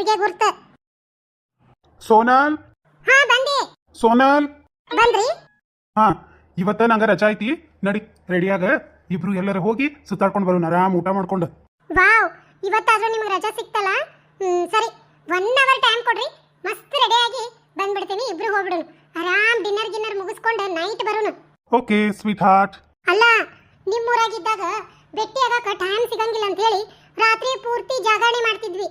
ದೇವ್ರಿಗೆ ಗುರ್ತ. ಸೋನಾಲ್? ಹಾ ಬಂದೆ. ಸೋನಾಲ್? ಬಂದ್ರಿ? ಹಾ ಇವತ್ತ ನಂಗ ರಜಾ ಐತಿ. ನಡಿ ರೆಡಿಯಾಗ ಇಬ್ರು ಎಲ್ಲರ ಹೋಗಿ ಸುತ್ತಾಡ್ಕೊಂಡು ಬರೋಣ. ಆರಾಮ್ ಊಟ ಮಾಡ್ಕೊಂಡು. ವಾವ್ ಇವತ್ತಾದ್ರೂ ನಿಮಗೆ ರಜಾ ಸಿಕ್ತಲ್ಲ? ಹ್ಮ್ ಸರಿ. ಒನ್ ಅವರ್ ಟೈಮ್ ಕೊಡ್ರಿ. ಮಸ್ತ್ ರೆಡಿಯಾಗಿ ಬಂದ್ಬಿಡ್ತೀನಿ. ಇಬ್ರು ಹೋಗ್ಬಿಡೋಣ. ಆರಾಮ್ ಡಿನ್ನರ್ ಗಿನ್ನರ್ ಮುಗಿಸ್ಕೊಂಡು ನೈಟ್ ಬರೋಣ. ಓಕೆ ಸ್ವೀಟ್ ಹಾರ್ಟ್ ಅಲ್ಲ ನಿಮ್ಮೂರಾಗಿದ್ದಾಗ ಭೇಟಿ ಆಗಕ ಟೈಮ್ ಸಿಗಂಗಿಲ್ಲ ಅಂತ ಹೇಳಿ ರಾತ್ರಿ ಪೂರ್ತಿ ಜಾಗರಣೆ ಮಾಡ್ತಿದ್ವಿ.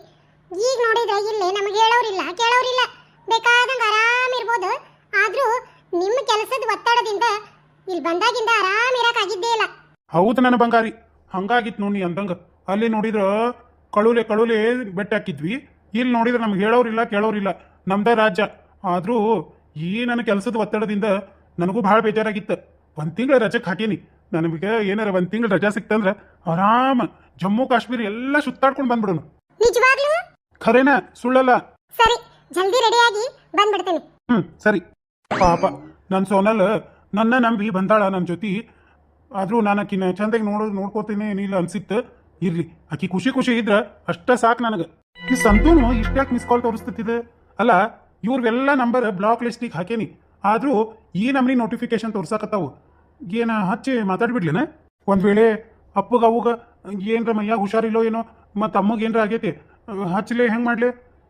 ಈಗ ನೋಡಿದ್ರೆ ಇಲ್ಲಿ ನಮಗೆ ಹೇಳೋರಿಲ್ಲ ಕೇಳೋರಿಲ್ಲ. ಬೇಕಾದಂಗೆ ಆರಾಮ್ ಇರ್ಬೋದು. ಆದ್ರೂ ನಿಮ್ಮ ಕೆಲಸದ ಒತ್ತಡದಿಂದ ಇಲ್ಲಿ ಬಂದಾಗಿಂದ ಆರಾಮ್ ಇರಕ್ಕಾಗಿದ್ದೇ ಇಲ್ಲ. ಹೌದು ನನ್ನ ಬಂಗಾರಿ. ಹಂಗಾಗಿತ್ತು ನೋಡಿ ಅಂದಂಗ. ಅಲ್ಲಿ ನೋಡಿದ್ರ ಕಳುಲೆ ಕಳುಲೆ ಬೆಟ್ಟ ಹಾಕಿದ್ವಿ. ಇಲ್ಲಿ ನೋಡಿದ್ರೆ ನಮ್ಗೆ ಹೇಳೋರಿಲ್ಲ ಕೇಳೋರಿಲ್ಲ. ನಮ್ದ ರಾಜ್ಯ. ಆದ್ರೂ ಈ ನನ್ನ ಕೆಲಸದ ಒತ್ತಡದಿಂದ ನನಗೂ ಭಾಳ ಬೇಜಾರಾಗಿತ್ತು. ಒಂದು ತಿಂಗಳ ರಜೆಗೆ ಹಾಕೀನಿ. ನನಗೆ ಏನಾರ ಒಂದು ತಿಂಗಳ ರಜಾ ಸಿಕ್ತಂದ್ರೆ ಆರಾಮ ಜಮ್ಮು ಕಾಶ್ಮೀರ ಎಲ್ಲ ಸುತ್ತಾಡ್ಕೊಂಡು ಬಂದ್ಬಿಡೋಣ ನಿಜವಾಗ್ಲೂ? ಖರೇನ ಸುಳ್ಳಲ್ಲ? ಸರಿ ಜಲ್ದಿ ರೆಡಿಯಾಗಿ ಬಂದ್ಬಿಡ್ತೇನೆ. ಹ್ಮ್ ಸರಿ. ಪಾಪ ನನ್ನ ಸೋನಲ್ ನನ್ನ ನಂಬಿ ಬಂದಾಳ ನನ್ನ ಜೊತೆ. ಆದ್ರೂ ನಾನು ಆಕಿನ ಚಂದಾಗಿ ನೋಡೋದು ನೋಡ್ಕೋತೀನಿ ಏನಿಲ್ಲ ಅನ್ಸಿತ್ತು. ಇರ್ಲಿ ಆಕಿ ಖುಷಿ ಖುಷಿ ಇದ್ರ ಅಷ್ಟ ಸಾಕು ನನಗೆ. ಈ ಸಂತೂನು ಇಷ್ಟ್ಯಾಕೆ ಮಿಸ್ ಕಾಲ್ ತೋರಿಸ್ತಿದೆ ಅಲ್ಲ ಇವ್ರಿಗೆಲ್ಲ ನಂಬರ್ ಬ್ಲಾಕ್ ಲಿಸ್ಟಿಗೆ ಹಾಕೇನಿ. ಆದ್ರೂ ಈ ನಮ್ನಿ ನೋಟಿಫಿಕೇಶನ್ ತೋರ್ಸಾಕತ್ತಾವು. ಏನ ಹಚ್ಚಿ ಮಾತಾಡ್ಬಿಡ್ಲೇನ? ಒಂದ್ ವೇಳೆ ಅಪ್ಪಗ ಅವಾಗ ಏನ್ರ ಮೈಯಾಗ ಹುಷಾರಿಲ್ಲೋ ಏನೋ ಮತ್ತು ಅಮ್ಮಗೆ ಏನ್ರ ಆಗೈತಿ ಹಚ್ಚಲೆ ಹೆಂಗೆ ಮಾಡಲಿ?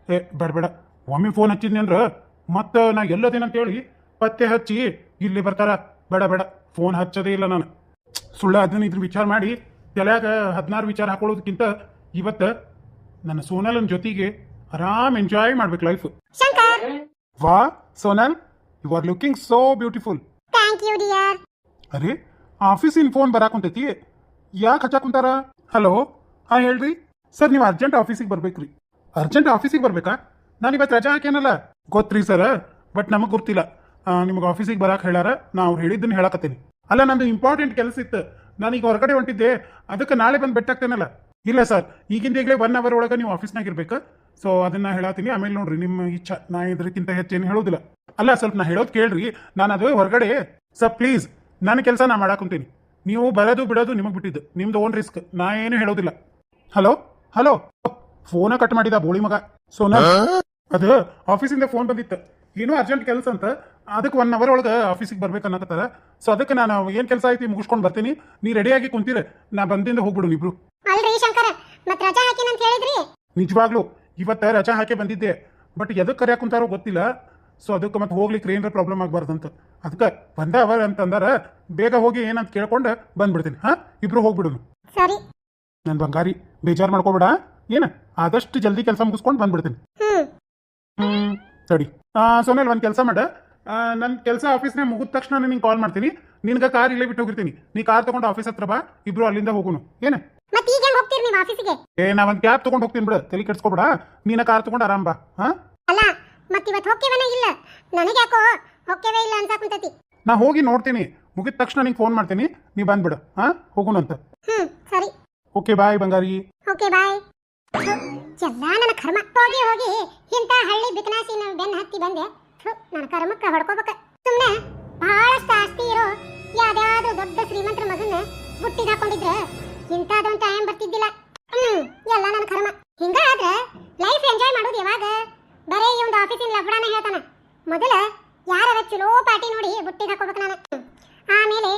ಏ ಬೇಡ ಬೇಡ. ಒಮ್ಮೆ ಫೋನ್ ಹಚ್ಚಿದ್ನಿ ಅಂದ್ರೆ ಮತ್ತೆ ನಾ ಎಲ್ಲದೇನಂತ ಹೇಳಿ ಪತ್ತೆ ಹಚ್ಚಿ ಇಲ್ಲಿ ಬರ್ತಾರ. ಬೇಡ ಬೇಡ. ಫೋನ್ ಹಚ್ಚೋದೇ ಇಲ್ಲ ನಾನು. ಸುಳ್ಳ ಅದನ್ನು ಇದ್ರ ವಿಚಾರ ಮಾಡಿ ತಲೆಯಾಗ ಹದಿನಾರು ವಿಚಾರ ಹಾಕೊಳ್ಳೋದಕ್ಕಿಂತ ಇವತ್ತು ನನ್ನ ಸೋನಲನ ಜೊತೆಗೆ ಆರಾಮ್ ಎಂಜಾಯ್ ಮಾಡ್ಬೇಕು life wow Sonal you are looking so beautiful ಅರೆ ಆಫೀಸಿನ ಫೋನ್ ಬರಾಕುಂತೈತಿ ಯಾಕೆ ಹಚ್ಚಾಕುಂತಾರ ಹಲೋ ಹಾಂ ಹೇಳ್ರಿ. ಸರ್, ನೀವು ಅರ್ಜೆಂಟ್ ಆಫೀಸಿಗೆ ಬರ್ಬೇಕ್ರಿ. ಅರ್ಜೆಂಟ್ ಆಫೀಸಿಗೆ ಬರ್ಬೇಕಾ? ನಾನು ಇವತ್ತು ರಜಾ ಹಾಕೇನಲ್ಲ ಗೊತ್ತ್ರಿ ಸರ್, ಬಟ್ ನಮಗೆ ಗೊತ್ತಿಲ್ಲ ನಿಮಗೆ ಆಫೀಸಿಗೆ ಬರಕ್ಕೆ ಹೇಳಾರ ನಾ ಅವ್ರು ಹೇಳಿದ್ದನ್ನು ಹೇಳಕತ್ತೀನಿ. ಅಲ್ಲ, ನಂದು ಇಂಪಾರ್ಟೆಂಟ್ ಕೆಲಸ ಇತ್ತು. ನಾನು ಈಗ ಹೊರಗಡೆ ಹೊಂಟಿದ್ದೆ. ಅದಕ್ಕೆ ನಾಳೆ ಬಂದು ಬೆಟ್ಟಾಗ್ತೇನಲ್ಲ ಇಲ್ಲ ಸರ್, ಈಗಿಂದ ಈಗಲೇ ಒನ್ ಅವರ್ ಒಳಗೆ ನೀವು ಆಫೀಸ್ನಾಗ ಇರ್ಬೇಕು. ಸೊ ಅದನ್ನ ಹೇಳತ್ತೀನಿ ಆಮೇಲೆ ನೋಡ್ರಿ ನಿಮ್ಮ ಇಚ್ಛಾ, ನಾ ಇದಕ್ಕಿಂತ ಹೆಚ್ಚೇನು ಹೇಳೋದಿಲ್ಲ. ಅಲ್ಲ ಸ್ವಲ್ಪ ನಾ ಹೇಳೋದು ಕೇಳ್ರಿ. ನಾನು ಅದು ಹೊರಗಡೆ, ಸರ್ ಪ್ಲೀಸ್ ನನ್ನ ಕೆಲಸ ನಾ ಮಾಡಾಕೊಂತೀನಿ ನೀವು ಬರೋದು ಬಿಡೋದು ನಿಮಗೆ ಬಿಟ್ಟಿದ್ದು. ನಿಮ್ದು ಓನ್ ರಿಸ್ಕ್ ನಾ ಏನು ಹೇಳೋದಿಲ್ಲ. ಹಲೋ ಹಲೋ ಫೋನ ಕಟ್ ಮಾಡಿದ ಬೋಳಿ ಮಗ. ಸೋನಾ ಅದು ಆಫೀಸಿಂದ ಫೋನ್ ಬಂದಿತ್ತು. ಏನೋ ಅರ್ಜೆಂಟ್ ಕೆಲಸ ಅಂತ. ಅದಕ್ಕೆ ಒನ್ ಅವರ್ ಒಳಗೆ ಆಫೀಸಿಗೆ ಬರ್ಬೇಕು ಅನ್ನಕತ್ತಾರ. ಸೊ ಅದಕ್ಕೆ ನಾನು ಏನು ಕೆಲಸ ಐತಿ ಮುಗಿಸ್ಕೊಂಡು ಬರ್ತೀನಿ. ನೀ ರೆಡಿಯಾಗಿ ಕುಂತೀರ. ನಾ ಬಂದಿಂದ ಹೋಗ್ಬಿಡು ಇಬ್ರು ಅಲ್ರಿ ಶಂಕರ ಮತ್ ರಜಾ ಹಾಕಿನಂತ ಹೇಳಿದ್ರಿ? ನಿಜವಾಗ್ಲೂ ಇವತ್ತ ರಜಾ ಹಾಕಿ ಬಂದಿದ್ದೆ. ಬಟ್ ಎದಕ್ಕೆ ಕರ್ಯಾಕ್ ಕುಂತಾರೋ ಗೊತ್ತಿಲ್ಲ. ಸೊ ಅದಕ್ಕೆ ಮತ್ತೆ ಹೋಗ್ಲಿಕ್ಕೆ ಏನಾರ ಪ್ರಾಬ್ಲಮ್ ಆಗ್ಬಾರ್ದಂತ. ಅದಕ್ಕೆ ಬಂದ ಅವರ್ ಅಂತಂದಾರ ಬೇಗ ಹೋಗಿ ಏನಂತ ಕೇಳ್ಕೊಂಡು ಬಂದ್ಬಿಡ್ತೀನಿ. ಹಾ? ಇಬ್ರು ಹೋಗ್ಬಿಡುನು. ಸರಿ. ನನ್ನ ಬಂಗಾರಿ ಬೇಜಾರು ಮಾಡ್ಕೋಬೇಡ ಏನ? ಆದಷ್ಟು ಜಲ್ದಿ ಕೆಲಸ ಮುಗಿಸ್ಕೊಂಡು ಬಂದ್ಬಿಡ್ತೀನಿ. ಹ್ಮ್. ಸರಿ. ಸೋನಲ್ ಒಂದು ಕೆಲಸ ಮಾಡ. ನನ್ನ ಕೆಲಸ ಆಫೀಸ್ನಾಗ ಮುಗಿದ ತಕ್ಷಣ ನಿನ್ಗೆ ಕಾಲ್ ಮಾಡ್ತೀನಿ. ನಿನ್ಗೆ ಕಾರ್ ಇಲ್ಲೇ ಬಿಟ್ಟು ಹೋಗಿರ್ತೀನಿ. ನೀ ಕಾರ್ ತಗೊಂಡು ಆಫೀಸ್ ಹತ್ರ ಬಾ ಇಬ್ರು ಅಲ್ಲಿಂದ ಹೋಗುನು. ಏನ? ಏ ನಾ ಒಂದು ಕ್ಯಾಬ್ ತಗೊಂಡು ಹೋಗ್ತೀನಿ ಬಿಡು. ತಲೆ ಕೆಡ್ಸ್ಕೊಬೇಡ. ನೀನ ಕಾರ್ ತಗೊಂಡು ಆರಾಮ್ ಬಾ ಹಾ? ಅಲ್ಲ ಮತ್ತೆ ಇವತ್ತು ಹೋಗ್ತೇವನ ಇಲ್ಲ? ನನಗೆ ಯಾಕೋ ಹೋಗ್ತೇವೆ ಇಲ್ಲ ಅಂತ ಕುಂತತಿ. ನಾ ಹೋಗಿ ನೋಡ್ತೀನಿ. ಮುಗಿದ ತಕ್ಷಣ ನಿಂಗೆ ಫೋನ್ ಮಾಡ್ತೀನಿ. ನೀ ಬಂದ್ಬಿಡು ಹಾ? ಹೋಗುಣಂತ ಹ್ಮ್. ಓಕೆ, ಬಾಯ್ ಬಂಗಾರಿ. Okay, bye. ಎಲ್ಲ ನನ್ನ ಕರ್ಮ ಹೋಗಿ ಹೋಗಿ ಇಂಥ ಹಳ್ಳಿ ಬಿಕನಾಸಿ ನಾನು ಬೆನ್ನ ಹತ್ತಿ ಬಂದೆ. ನನ್ನ ಕರ್ಮಕ್ಕ ಹೊಡ್ಕೋಬೇಕ. ಸುಮ್ಮನೆ ಬಹಳಷ್ಟು ಆಸ್ತಿ ಇರೋ ಯಾವ್ದಾದ್ರು ದೊಡ್ಡ ಶ್ರೀಮಂತರ ಬುಟ್ಟಿ ಬುಟ್ಟಿಗೆ ಹಾಕೊಂಡಿದ್ರ ಇಂಥದೊಂದು ಟೈಮ್ ಬರ್ತಿದ್ದಿಲ್ಲ. ಹ್ಮ್, ಎಲ್ಲ ನನ್ನ ಕರ್ಮ. ಹಿಂಗಾದ್ರೆ ಲೈಫ್ ಎಂಜಾಯ್ ಮಾಡೋದು ಯಾವಾಗ? ಬರೇ ಈ ಒಂದು ಆಫೀಸಿನ ಲಫಡಾನ ಹೇಳ್ತಾನ. ಮೊದಲ ಯಾರ ಚಲೋ ಪಾರ್ಟಿ ನೋಡಿ ಬುಟ್ಟಿಗೆ ಹಾಕೋಬೇಕು ನಾನು. ಆಮೇಲೆ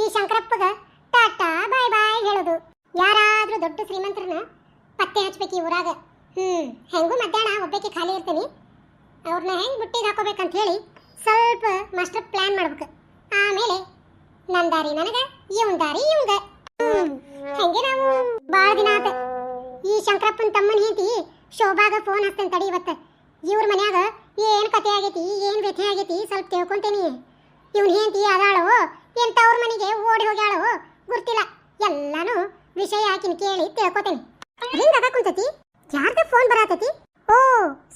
ಈ ಶಂಕರಪ್ಪಗ ಟಾಟಾ, ಬಾಯ್ ಬಾಯ್ ಹೇಳೋದು. ಯಾರಾದ್ರೂ ದೊಡ್ಡ ಶ್ರೀಮಂತರನ್ನ ಪತ್ತೆ ಹಚ್ಬೇಕು ಈ ಊರಾಗ. ಹ್ಮ್, ಹೆಂಗೂ ಮಧ್ಯಾಹ್ನ ಒಬ್ಬಕ್ಕೆ ಖಾಲಿ ಇರ್ತೀನಿ. ಅವ್ರನ್ನ ಹೆಂಗ್ ಬುಟ್ಟಿಗೆ ಹಾಕೋಬೇಕಂತ ಹೇಳಿ ಸ್ವಲ್ಪ ಮಾಸ್ಟರ್ ಪ್ಲಾನ್ ಮಾಡ್ಬೇಕು. ಆಮೇಲೆ ನನ್ ದಾರಿ ನನಗ, ಇವನ್ ದಾರಿ ಇವಂಗ ಹೆಂಗೆ ನಾವು ಬಾಳ ದಿನ ಆತ. ಈ ಶಂಕರಪ್ಪನ ತಮ್ಮನ ಹೆಂಡತಿ ಶೋಭಾಗ ಫೋನ್ ಹಚ್ತೇನೆ ತಡಿ ಇವತ್ತ. ಇವ್ರ ಮನ್ಯಾಗ ಏನ್ ಕತೆ ಆಗೈತಿ, ಏನ್ ವ್ಯಥೆ ಆಗೈತಿ ಸ್ವಲ್ಪ ತಿಳ್ಕೊಂತೇನಿ. ಇವನ್ ಹೆಂಡತಿ ಅದಾಳೋ ಎಂತ ಅವ್ರ ಮನೆಗೆ ಓಡಿ ಹೋಗ್ಯಾಳೋ ಗುರ್ತಿಲ್ಲ ಎಲ್ಲಾನು ವಿಷಯ ಆಕಿನ ಕೇಳಿ ತಿಳ್ಕೊತೇನೆ. ರಿಂಗ್ ಆಗ ಕುಂತತಿ? ಯಾರ್ದ ಫೋನ್ ಬರತತಿ? ಓ,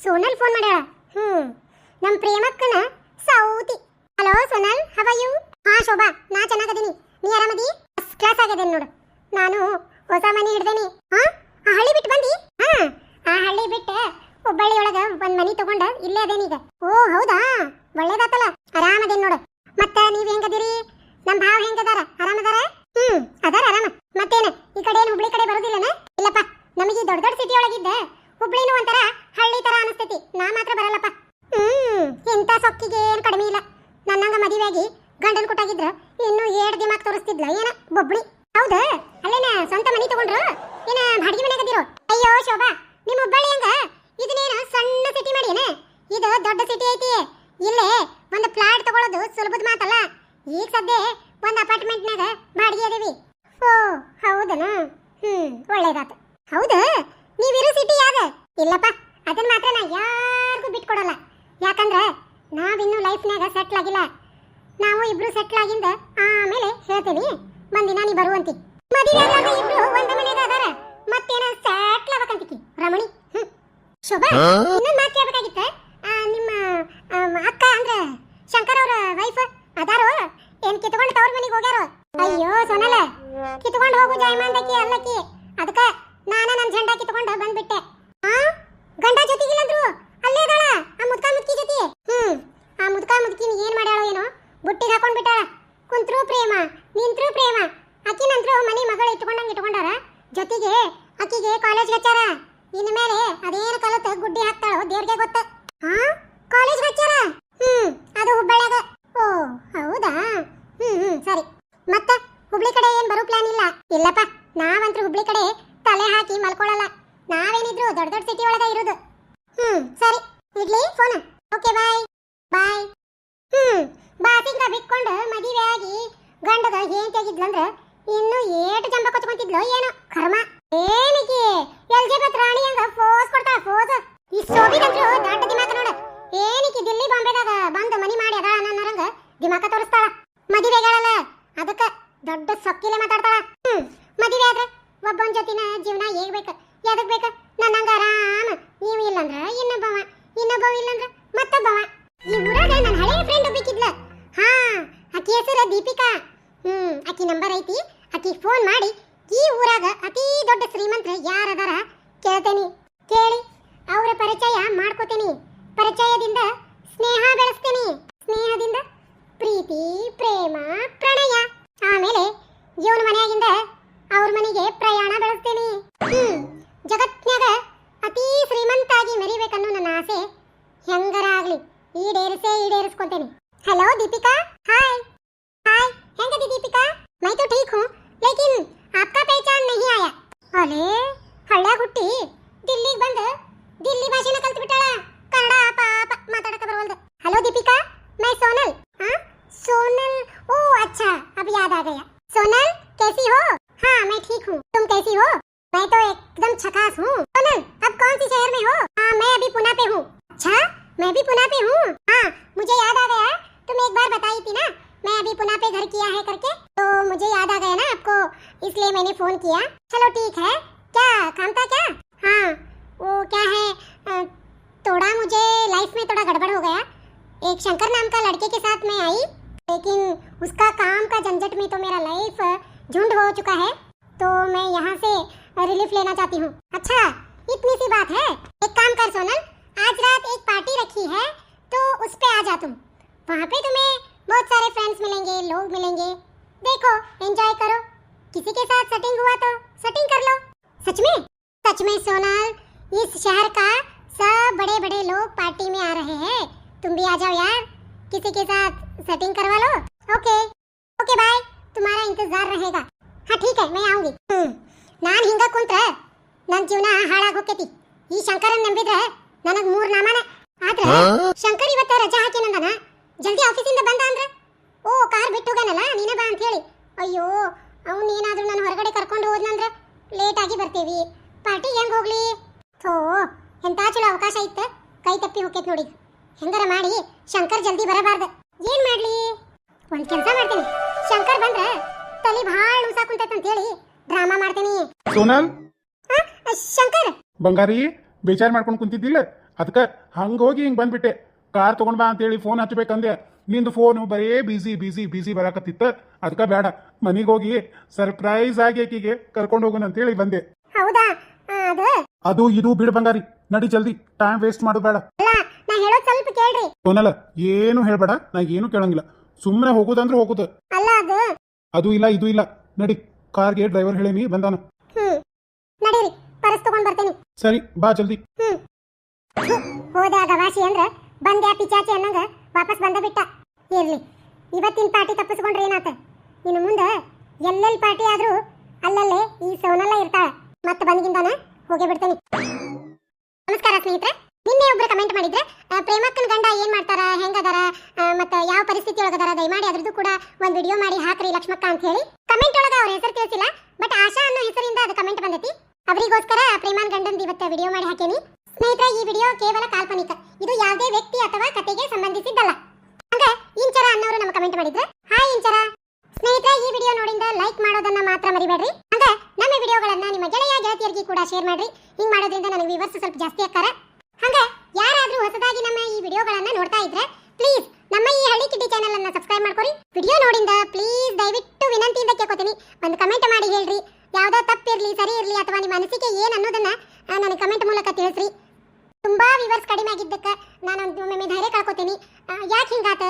ಸೋನಲ್ ಫೋನ್ ಮಾಡ್ಯಾಳ. ಹ್ಮ್, ನಮ್ ಪ್ರೇಮಕ್ಕನ ಸೌತಿ. ಹಲೋ ಸೋನಲ್ ಹವ ಯು ಹಾ, ಶೋಭಾ, ನಾ ಚೆನ್ನಾಗದೀನಿ. ನೀ ಆರಾಮದಿ? ಫಸ್ಟ್ ಕ್ಲಾಸ್ ಆಗಿದೆ ನೋಡು. ನಾನು ಹೊಸ ಮನೆ ಹಿಡ್ದೇನಿ. ಹಾ, ಆ ಹಳ್ಳಿ ಬಿಟ್ಟು ಬಂದಿ? ಹಾ, ಆ ಹಳ್ಳಿ ಬಿಟ್ಟು ಹುಬ್ಬಳ್ಳಿ ಒಳಗ ಒಂದ್ ಮನಿ ತಗೊಂಡ ಇಲ್ಲೇ ಅದೇನೀಗ ಓ, ಹೌದಾ? ಒಳ್ಳೇದಾತಲ್ಲ. ಆರಾಮದೇನ್ ನೋಡು. ಮತ್ತ ನೀವ್ ಹೆಂಗದಿರಿ? ನಮ್ ಭಾವ ಹೆಂಗದಾರ? ಮತ್ತೇನ? ಈ ಕಡೆ ಏನು ಹುಬ್ಳಿ ಕಡೆ ಬರೋದಿಲ್ಲನ? ಇಲ್ಲಪ್ಪ, ನಮಗೆ ದೊಡ್ಡ ದೊಡ್ಡ ಸಿಟಿ ಒಳಗಿದ್ದೆ ಹುಬ್ಳಿನೂ ಒಂಥರ ಹಳ್ಳಿ ತರ ಅನಿಸ್ತೈತಿ. ನಾ ಮಾತ್ರ ಬರಲ್ಲಪ್ಪ. ಹ್ಮ್, ಇಂಥ ಸೊಕ್ಕಿಗೆ ಏನು ಕಡಿಮೆ ಇಲ್ಲ. ನನ್ನಂಗ ಮದುವೆಯಾಗಿ ಗಂಡನ ಕೊಟ್ಟಾಗಿದ್ರ ಇನ್ನು ಎರಡು ದಿಮಾಕ್ ತೋರಿಸ್ತಿದ್ಲ. ಏನ, ಬೊಬ್ಳಿ? ಹೌದ? ಅಲ್ಲೇನ, ಸ್ವಂತ ಮನಿ ತಗೊಂಡ್ರು? ಏನ, ಬಾಡಿಗೆ ಮನೆಗೆ ಅದಿರೋ? ಅಯ್ಯೋ, ಶೋಭಾ ನಿಮ್ಮ ಹುಬ್ಬಳ್ಳಿ ಹಂಗ? ಇದನ್ನೇನ ಸಣ್ಣ ಸಿಟಿ ಮಾಡಿಯೇನ? ಇದು ದೊಡ್ಡ ಸಿಟಿ ಐತಿ ಇಲ್ಲೇ ಒಂದು ಫ್ಲಾಟ್ ತಗೊಳ್ಳೋದು ಸುಲಭದ ಮಾತಲ್ಲ. ಈಗ ಸದ್ಯ ಒಂದು ಅಪಾರ್ಟ್ಮೆಂಟ್ನಾಗ ಬಾಡಿಗೆ ಅದೇವಿ. ಓ ಹೌದನ? ಹ್ಮ್ ಒಳ್ಳೇದಾತು. ಹೌದು? ನೀವಿರೋ ಸಿಟಿ ಯಾವ್ದ ಇಲ್ಲಪ್ಪ ಅದನ್ನ ಮಾತ್ರ ನಾ ಯಾರಿಗೂ ಬಿಟ್ಕೊಡಲ್ಲ. ಯಾಕಂದ್ರೆ ನಾವಿನ್ನೂ ಲೈಫ್ನಾಗ ಸೆಟ್ಲ್ ಆಗಿಲ್ಲ. ನಾವು ಇಬ್ರು ಸೆಟ್ಲ್ ಆಗಿಂದ ಆಮೇಲೆ ಹೇಳ್ತೀನಿ. ಮಂದಿನ ನೀ ಬರುವಂತಿ ಮದುವೆ ಇಬ್ರು ಒಂದ ಮನೆಯಾಗ ಅದಾರ. ಮತ್ತೇನ ಸೆಟ್ಲ್ ಆಗ್ಬೇಕಂತಿಕಿ ರಮಣಿ ಹ್ಮ್. ಶೋಭಾ ಇನ್ನೊಂದ್ ಮಾತು ಕೇಳ್ಬೇಕಾಗಿತ್ತ ಆ, ನಿಮ್ಮ ಆಮ್, ಅಕ್ಕ ಅಂದ್ರ ಶಂಕರ್ ಅವ್ರ ವೈಫ್ ಅದಾರೋ ಏನ್ ಕಿತ್ಕೊಂಡು ತವ್ರ ಮನೆಗೆ ಹೋಗ್ಯಾರೋ ಅಯ್ಯೋ ಸೋನಲ ಕಿತ್ಕೊಂಡು ಹೋಗು ಜಾಯಮಾನ್ದಕ್ಕಿ ಅಲ್ಲಕ್ಕಿ ಅದಕ್ಕ ನಾನ ನನ್ ಝಂಡ ಕಿತ್ಕೊಂಡು ಬಂದ್ಬಿಟ್ಟೆ ಆ ಗಂಡ ಜೊತೆಗಿಲ್ಲಂದ್ರು ಅಲ್ಲೇ ಅದಾಳ ಆ ಮುದ್ಕ ಮುದ್ಕಿ ಜೊತೆ ಹ್ಮ್ ಆ ಮುದ್ಕ ಮುದ್ಕಿನ ಏನ್ ಮಾಡ್ಯಾಳೋ ಏನೋ? ಬುಟ್ಟಿಗೆ ಹಾಕೊಂಡ್ ಬಿಟ್ಟಾಳ. ಕುಂತ್ರು ಪ್ರೇಮ, ನಿಂತ್ರು ಪ್ರೇಮ. ಅಕ್ಕಿನಂತ್ರು ಮನಿ ಮಗಳು ಇಟ್ಕೊಂಡಂಗ ಇಟ್ಕೊಂಡಾರ? ಜೊತೆಗೆ ಅಕ್ಕಿಗೆ ಕಾಲೇಜ್ ಹಚ್ಚಾರ. ಇನ್ಮೇಲೆ ಅದೇನು ಕಲತ ಗುಡ್ಡಿ ಹಾಕ್ತಾಳೋ ದೇವ್ರಿಗೆ ಗೊತ್ತ. ಹಾ ಕಾಲೇಜ್ ಹಚ್ಚಾರ? ಹ್ಮ್, ಅದು ಹುಬ್ಬಳ್ಳಿಯಾಗ. ಓ, ಹೌದಾ? ಹ್ಮ್ ಹ್ಮ್, ಸರಿ. ಮತ್ತ, ಹುಬ್ಳಿ ಕಡೆ ಏನ್ ಬರೋ ಪ್ಲಾನ್ ಇಲ್ಲ? ಇಲ್ಲಪ್ಪ, ನಾವಂತ್ರು ಹುಬ್ಳಿ ಕಡೆ ತಲೆ ಹಾಕಿ ಮಲ್ಕೊಳ್ಳಲ್ಲ ನಾವೇನಿದ್ರು ದೊಡ್ಡ ದೊಡ್ಡ ಸಿಟಿ ಒಳಗ ಇರೋದು. ಹ್ಮ್, ಸರಿ. ಇಡ್ಲಿ phone okay bye bye hmm. ಬಾಸಿಂಗ ಬಿಟ್ಕೊಂಡು ಮದುವೆ ಆಗಿ ಗಂಡದ ಏನ್ ತೆಗಿದ್ಲಂದ್ರ ಇನ್ನು ಏಟು ಜಂಬ ಕೊಚ್ಕೊಂತಿದ್ಲು ಏನು ಕರ್ಮ. ಏನಿಕಿ ಎಲ್ಜಬೆತ್ ರಾಣಿ ಹಂಗ ಫೋಸ್ ಕೊಡ್ತಾ, ಫೋಸ್. ಈ ಸೋಬಿದಂತ್ರು ದೊಡ್ಡ ದಿಮಾಕ ನೋಡ. ಏನಿಕಿ ದಿಲ್ಲಿ ಬಾಂಬೆದಾಗ ಬಂದು ಮನಿ ಮಾಡಿ ಅದಾಳ ಅನ್ನೋರಂಗ ದಿಮಾಕ ತೋರಿಸ್ತಾಳ. ಮದುವೆಗಳಲ್ಲ, ಅದಕ್ಕೆ ದೊಡ್ಡ ಸೊಕ್ಕಿಲೆ ಮಾತಾಡ್ತಾಳ. ಹ್ಮ್, ಮದುವೆ ಆದ್ರೆ ಒಬ್ಬನ ಜೊತಿನ ಜೀವನ ಹೇಗ್ ಬೇಕ, ಎದಕ್ ಬೇಕ? ನನ್ನಂಗ ಆರಾಮ, ನೀವು ಇಲ್ಲಂದ್ರ ಇನ್ನೊಬ್ಬವ ಇನ್ನೊಬ್ಬವ ಇಲ್ಲಂದ್ರ ಮತ್ತೊಬ್ಬವ. ಈ ಊರಾಗ ನನ್ನ ಹಳೆಯ ಫ್ರೆಂಡ್ ಒಬ್ಬಿಕಿದ್ಲ. ಹಾ ಆಕಿ ಹೆಸರು ದೀಪಿಕಾ. ಹ್ಮ್, ಆಕಿ ನಂಬರ್ ಐತಿ. ಆಕಿ ಫೋನ್ ಮಾಡಿ, ಈ ಊರಾಗ ಅತಿ ದೊಡ್ಡ ಶ್ರೀಮಂತ ಯಾರದಾರ ಕೇಳ್ತೇನಿ. ಕೇಳಿ, ಅವರ ಪರಿಚಯ ಮಾಡ್ಕೋತೇನಿ. ಪರಿಚಯದಿಂದ ಸ್ನೇಹ ಬೆಳೆಸ್ತೇನಿ. ಸ್ನೇಹದಿಂದ ಪ್ರೀತಿ, ಪ್ರೇಮ, ಪ್ರಣಯ. ಆಮೇಲೆ ಇವನ ಮನೆಯಾಗಿಂದ ಅವ್ರ ಮನೆಗೆ ಪ್ರಯಾಣ ಬೆಳೆಸ್ತೇನಿ. ಹ್ಮ್, ಜಗತ್ನ್ಯಾಗ ಅತಿ ಶ್ರೀಮಂತಾಗಿ ಮೆರಿಬೇಕನ್ನೋ ನನ್ನ ಆಸೆ ಹೆಂಗರ ಆಗ್ಲಿ. ಈಡೇರಿಸೇ ಈಡೇರಿಸ್ಕೊಂತೇನೆ हेलो दीपिका हाय हाय ಹೆಂಗದಿ ದೀಪಿಕಾ मैं तो ठीक हूँ लेकिन आपका पहचान नहीं आया ಅರೆ ಹಳ್ಳ ಹುಟ್ಟಿ ದಿಲ್ಲಿಗೆ ಬಂದು ದಿಲ್ಲಿ ಭಾಷೆನ ಕಲ್ತು ಬಿಟ್ಟಾಳ ಕನ್ನಡ ಪಾಪ ಮಾತಾಡಕ ಬರವಲ್ದು हेलो दीपिका मैं सोनल हाँ सोनल ओ अच्छा अब याद आ गया सोनल कैसी हो हाँ मैं ठीक हूँ तुम कैसी हो मैं तो एकदम छकास हूँ सोनल अब कौन सी शहर में हो हाँ मैं अभी पुणे पे हूँ अच्छा मैं भी पुणे पे हूँ। हाँ मुझे याद आ गया। तुम एक बार बताई थी ना, मैं अभी पुणे पे घर किया है करके। तो मुझे याद आ गया ना आपको, इसलिए मैंने फ़ोन किया। चलो ठीक है। क्या काम था क्या? हाँ वो क्या है थोड़ा मुझे लाइफ में थोड़ा गड़बड़ हो गया। एक शंकर नाम का लड़के के साथ मैं आई, लेकिन उसका काम का झंझट में तो मेरा लाइफ झुंड हो चुका है। तो मैं यहाँ से रिलीफ लेना चाहती हूँ। अच्छा इतनी सी बात है। एक काम कर सोनल आज रात एक पार्टी रखी है तो उस पे आ जा तुम। वहाँ पे तुम्हें बहुत सारे फ्रेंड्स मिलेंगे, लोग मिलेंगे। देखो एंजॉय करो। किसी के साथ सेटिंग हुआ तो सेटिंग कर लो। सच में? सच में, सोनाल, इस शहर का सब बड़े बड़े लोग पार्टी में आ रहे हैं। तुम भी आ जाओ यार। किसी के साथ सेटिंग करवा लो। ओके ओके बाय तुम्हारा इंतज़ार रहेगा। हाँ ठीक है, मैं आऊँगी। हम्म। नान हिंगा कुंत्र। नन जीवना हाड़ा घोकेती। ये शंकरन नंबित है ನನಗ್ ಮೂರ್ ನಾಮನ. ಆದ್ರೆ ಶಂಕರ್ ಇವತ್ತ ರಜಾ ಹಾಕಿನಂದನ ಜಲ್ದಿ ಆಫೀಸಿಂದ ಬಂದ ಅಂದ್ರೆ? ಓ ಕಾರ್ ಬಿಟ್ಟು ಹೋಗನಲ್ಲ ನೀನೇ ಬಾ ಅಂತ ಹೇಳಿ ಅಯ್ಯೋ ಅವನು ಏನಾದ್ರೂ ನಾನು ಹೊರಗಡೆ ಕರ್ಕೊಂಡು ಹೋದ್ನಂದ್ರ ಲೇಟ್ ಆಗಿ ಬರ್ತೀವಿ. ಪಾರ್ಟಿ ಹೆಂಗ್ ಹೋಗ್ಲಿ? ಥೋ ಎಂತ ಚಲೋ ಅವಕಾಶ ಇತ್ತ? ಕೈ ತಪ್ಪಿ ಹೋಗಕ್ಕೆ ನೋಡಿ. ಹೆಂಗಾರ ಮಾಡಿ ಶಂಕರ್ ಜಲ್ದಿ ಬರಬಾರ್ದ. ಏನ್ ಮಾಡ್ಲಿ? ಒಂದ್ ಕೆಲಸ ಮಾಡ್ತೀನಿ. ಶಂಕರ್ ಬಂದ್ರ ತಲೆ ಭಾಳ ಉಸಾ ಕುಂತೈತೆ ಅಂತ ಹೇಳಿ ಡ್ರಾಮಾ ಮಾಡ್ತೀನಿ. ಸೋನಲ್? ಶಂಕರ್? ಬಂಗಾರಿ? ಬೇಜಾರ್ ಮಾಡ್ಕೊಂಡು ಕುಂತಿದ್ದಿಲ್ಲ. ಅದಕ್ಕೆ ಹಂಗ ಹೋಗಿ ಹಿಂಗ್ ಬಂದ್ಬಿಟ್ಟೆ. ಕಾರ್ ತಗೊಂಡ್ ಬಾ ಅಂತೇಳಿ ಫೋನ್ ಹಚ್ಚಬೇಕಂದೆ ನಿಂದು ಫೋನು ಬರೇ ಬಿಸಿ ಬಿಸಿ ಬಿಸಿ ಬರಾಕತ್ತಿತ್ತ. ಅದಕ್ಕೆ ಬೇಡ. ಮನೆಗೆ ಹೋಗಿ ಸರ್ಪ್ರೈಸ್ ಆಗಿ ಆಕಿಗೆ ಕರ್ಕೊಂಡು ಹೋಗೋಣ ಅಂತೇಳಿ ಬಂದೆ. ಹೌದಾ? ಅದು? ಇದು ಬಿಡು ಬಂಗಾರಿ. ನಡಿ ಜಲ್ದಿ. ಟೈಮ್ ವೇಸ್ಟ್ ಮಾಡೋದು ಬೇಡ. ನಾ ಹೇಳೋದ್ ಸ್ವಲ್ಪ ಕೇಳ್ರಿ. ಸೋನಲ ಏನು ಹೇಳ್ಬೇಡ. ನಾ ಏನು ಕೇಳಂಗಿಲ್ಲ. ಸುಮ್ಮನೆ ಹೋಗುದಂದ್ರೆ ಹೋಗುದು. ಅಲ್ಲ ಅದು? ಅದು ಇಲ್ಲ ಇದು ಇಲ್ಲ. ನಡಿ. ಕಾರ್ಗೆ ಡ್ರೈವರ್ ಹೇಳೇನಿ ಬಂದಾನ. ಹ್ಮ್. ನಡೀರಿ. ಪರಸ್ ತಗೊಂಡ್ ಬರ್ತೇನೆ. ಸರಿ ಬಾ ಜಲ್ದಿ. ಹ್ಮ್. ಹೋದಾಗ ವಾಸಿ ಅಂದ್ರ ಬಂದ್ಯಾ ಪಿಚಾಚಿ ಅನ್ನಂಗ ವಾಪಸ್ ಬಂದ ಬಿಟ್ಟ. ಇರ್ಲಿ. ಇವತ್ತಿನ ಪಾರ್ಟಿ ತಪ್ಪಿಸ್ಕೊಂಡ್ರೆ ಏನಾತ? ಇನ್ನು ಮುಂದೆ ಎಲ್ಲೆಲ್ಲಿ ಪಾರ್ಟಿ ಆದ್ರೂ ಅಲ್ಲಲ್ಲೇ ಈ ಸೋನಲ್ಲ ಇರ್ತಾಳ. ಮತ್ತೆ ಬಂದ್ಗಿಂದಾನ ಹೋಗೇ ಬಿಡ್ತೇನೆ. ನಮಸ್ಕಾರ ಸ್ನೇಹಿತರೆ. ನಿನ್ನೆ ಒಬ್ರು ಕಮೆಂಟ್ ಮಾಡಿದ್ರೆ ಪ್ರೇಮಕ್ಕನ ಗಂಡ ಏನ್ ಮಾಡ್ತಾರ? ಹೆಂಗದಾರ? ಮತ್ತೆ ಯಾವ ಪರಿಸ್ಥಿತಿ ಒಳಗದಾರ ದಯಮಾಡಿ ಅದ್ರದ್ದು ಕೂಡ ಒಂದ್ ವಿಡಿಯೋ ಮಾಡಿ ಹಾಕ್ರಿ ಲಕ್ಷ್ಮಕ್ಕ ಅಂತ ಹೇಳಿ. ಕಮೆಂಟ್ ಒಳಗ ಅವ್ರ ಹೆಸರು ತಿಳಿಸಿಲ್ಲ ಬಟ್ ಆಶಾ ಅನ್ನೋ ಹೆಸರಿಂದ ಅದು ಕಮೆಂಟ್ ಬಂದೈತಿ. ಅವರಿಗೋಸ್ಕರ ಪ್ರೇಮಾನ್ ಗಂಡನ್ ಇವತ್ತು ವಿಡಿಯೋ ಮಾಡಿ ಹಾಕೇನಿ. ಸ್ನೇಹಿತರೆ, ಈ ವಿಡಿಯೋ ಕೇವಲ ಕಾಲ್ಪನಿಕ. ಇದು ಯಾವುದೇ ವ್ಯಕ್ತಿ ಅಥವಾ ಕತೆಗೆ ಸಂಬಂಧಿಸಿದ್ದಲ್ಲ. ಹಂಗ, ಇಂಚರ ಅನ್ನೋರು ನಮ್ಮ ಕಮೆಂಟ್ ಮಾಡಿದ್ರು. ಹಾಯ್ ಇಂಚರ. ಸ್ನೇಹಿತರೆ, ಈ ವಿಡಿಯೋ ನೋಡಿಂದ ಲೈಕ್ ಮಾಡೋದನ್ನ ಮಾತ್ರ ಮರಿಬೇಡ್ರಿ. ಹಂಗ, ನಮ್ಮ ವಿಡಿಯೋಗಳನ್ನ ನಿಮ್ಮ ಗೆಳೆಯ, ಗೆಳತಿಯರಿಗೆ ಕೂಡ ಶೇರ್ ಮಾಡ್ರಿ. ಹಿಂಗ್ ಮಾಡೋದ್ರಿಂದ ನನಗೆ ವಿವರ್ಸ್ ಸ್ವಲ್ಪ ಜಾಸ್ತಿ ಆಕಾರ ಹಂಗ, ಯಾರಾದ್ರೂ ಹೊಸದಾಗಿ ನಮ್ಮ ಈ ವಿಡಿಯೋಗಳನ್ನ ನೋಡ್ತಾ ಇದ್ರೆ ಪ್ಲೀಸ್ ನಮ್ಮ ಈ ಹಳ್ಳಿ ಕಿಡ್ಡಿ ಚಾನೆಲ್ ಅನ್ನ ಸಬ್ಸ್ಕ್ರೈಬ್ ಮಾಡ್ಕೊರಿ. ವಿಡಿಯೋ ನೋಡಿಂದ ಪ್ಲೀಸ್ ದಯವಿಟ್ಟು ವಿನಂತಿಯಿಂದ ಕೇಳ್ಕೊತೀನಿ. ಒಂದು ಕಮೆಂಟ್ ಮಾಡಿ ಹೇಳ್ರಿ. ಯಾವ್ದೋ ತಪ್ಪಿರಲಿ, ಸರಿ ಇರಲಿ ಅಥವಾ ನಿಮ್ಮ ಅನಿಸಿಕೆ ಏನ್ ಅನ್ನೋದನ್ನ ನನಗೆ ಕಮೆಂಟ್ ಮೂಲಕ ತಿಳಿಸ್ರಿ. ತುಂಬಾ ವಿವರ್ಸ್ ಕಡಿಮೆ ಆಗಿದ್ದಕ್ಕೆ ನಾನು ಒಮ್ಮೊಮ್ಮೆ ಧೈರ್ಯ ಕಳ್ಕೊತೀನಿ. ಯಾಕೆ ಹಿಂಗಾತ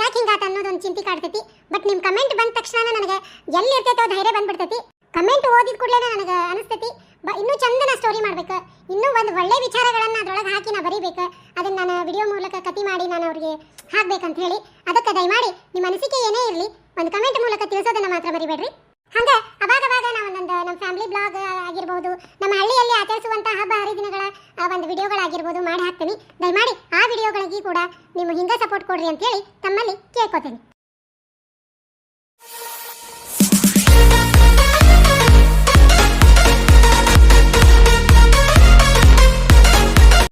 ಯಾಕೆ ಹಿಂಗಾತ ಅನ್ನೋದೊಂದು ಚಿಂತೆ ಕಾಡ್ತೈತಿ. ಬಟ್ ನಿಮ್ಮ ಕಮೆಂಟ್ ಬಂದ ತಕ್ಷಣ ನನಗೆ ಎಲ್ಲಿ ಇರ್ತೈತೋ ಧೈರ್ಯ ಬಂದ್ಬಿಡ್ತೈತಿ. ಕಮೆಂಟ್ ಓದಿದ ಕೂಡಲೇ ನನಗೆ ಅನಿಸ್ತೈತಿ. ಬ, ಇನ್ನೂ ಚಂದನ ಸ್ಟೋರಿ ಮಾಡ್ಬೇಕು. ಇನ್ನೂ ಒಂದು ಒಳ್ಳೆ ವಿಚಾರಗಳನ್ನು ಅದರೊಳಗೆ ಹಾಕಿ ನಾ ಬರೀಬೇಕು. ಅದನ್ನ ನಾನು ವಿಡಿಯೋ ಮೂಲಕ ಕತಿ ಮಾಡಿ ನಾನು ಅವ್ರಿಗೆ ಹಾಕ್ಬೇಕಂತ ಹೇಳಿ. ಅದಕ್ಕೆ ದಯಮಾಡಿ ನಿಮ್ಮ ಅನಿಸಿಕೆ ಏನೇ ಇರಲಿ, ಒಂದು ಕಮೆಂಟ್ ಮೂಲಕ ತಿಳಿಸೋದನ್ನ ಮಾತ್ರ ಬರಿಬೇಡ್ರಿ ಹಂಗೆ ಅವಾಗ ನಾವು ಒಂದೊಂದು ನಮ್ಮ ಫ್ಯಾಮಿಲಿ ಬ್ಲಾಗ್ ಆಗಿರ್ಬೋದು, ನಮ್ಮ ಹಳ್ಳಿಯಲ್ಲಿ ಆಚರಿಸುವಂತಹ ಹಬ್ಬ ಹರಿದಿನಗಳ ಒಂದು ವಿಡಿಯೋಗಳಾಗಿರ್ಬೋದು ಮಾಡಿ ಹಾಕ್ತೀನಿ. ದಯಮಾಡಿ ಆ ವಿಡಿಯೋಗಳಿಗೆ ಕೂಡ ನೀವು ಹಿಂಗ ಸಪೋರ್ಟ್ ಕೊಡ್ರಿ ಅಂತ ಹೇಳಿ ತಮ್ಮಲ್ಲಿ ಕೇಳ್ಕೊತೀನಿ.